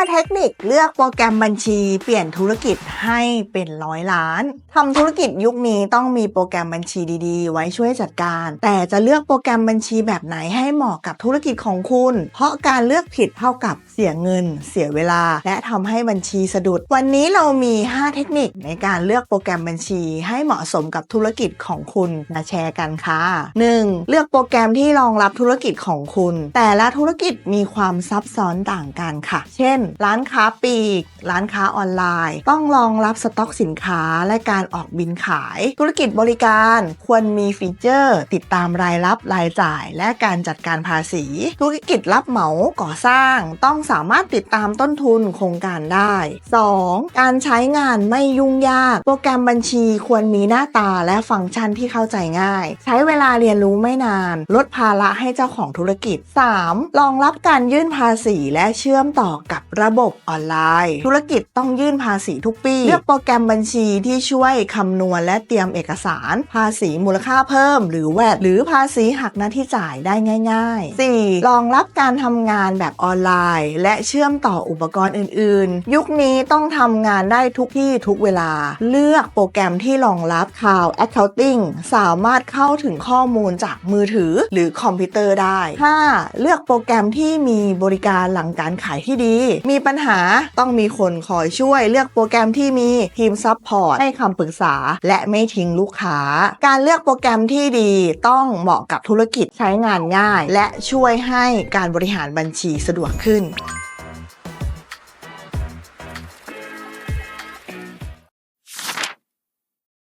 5 เทคนิคเลือกโปรแกรมบัญชี เปลี่ยนธุรกิจให้เป็นร้อยล้านทำธุรกิจยุคนี้ต้องมีโปรแกรมบัญชีดีๆ ไว้ช่วยจัดการ แต่จะเลือกโปรแกรมบัญชีแบบไหนให้เหมาะกับธุรกิจของคุณ เพราะการเลือกผิดเท่ากับเสียเงิน เสียเวลา และทำให้บัญชีสะดุด วันนี้เรามี 5 เทคนิคในการเลือกโปรแกรมบัญชีให้เหมาะสมกับธุรกิจของคุณมาแชร์กันค่ะ 1. เลือกโปรแกรมที่รองรับธุรกิจของคุณ แต่ละธุรกิจมีความซับซ้อนต่างกันค่ะ เช่นร้านค้าปลีก ร้านค้าออนไลน์ ต้องรองรับสต็อกสินค้าและการออกบินขาย ธุรกิจบริการควรมีฟีเจอร์ ติดตามรายรับรายจ่าย และการจัดการภาษี ธุรกิจรับเหมาก่อสร้าง ต้องสามารถติดตามต้นทุนโครงการได้ 2. การใช้งานไม่ยุ่งยาก โปรแกรมบัญชีควรมีหน้าตาและฟังก์ชันที่เข้าใจง่าย ใช้เวลาเรียนรู้ไม่นาน ลดภาระให้เจ้าของธุรกิจ 3. รองรับการยื่นภาษีและเชื่อมต่อกับระบบออนไลน์ ธุรกิจต้องยื่นภาษีทุกปี เลือกโปรแกรมบัญชีที่ช่วยคำนวณและเตรียมเอกสาร ภาษีมูลค่าเพิ่ม หรือแวดหรือภาษีหักหน้าที่จ่ายได้ง่าย ๆ 4. รองรับการทำงานแบบออนไลน์ และเชื่อมต่ออุปกรณ์อื่น ๆ ยุคนี้ต้องทำงานได้ทุกที่ทุกเวลา เลือกโปรแกรมที่รองรับ Cloud Accounting สามารถเข้าถึงข้อมูลจากมือถือหรือคอมพิวเตอร์ได้ 5. เลือกโปรแกรมที่มีบริการหลังการขายที่ดีมีปัญหาต้องมีคนคอยช่วยเลือกโปรแกรมที่มีทีมซัพพอร์ตให้คำปรึกษา และไม่ทิ้งลูกค้า การเลือกโปรแกรมที่ดีต้องเหมาะกับธุรกิจใช้งานง่าย และช่วยให้การบริหารบัญชีสะดวกขึ้น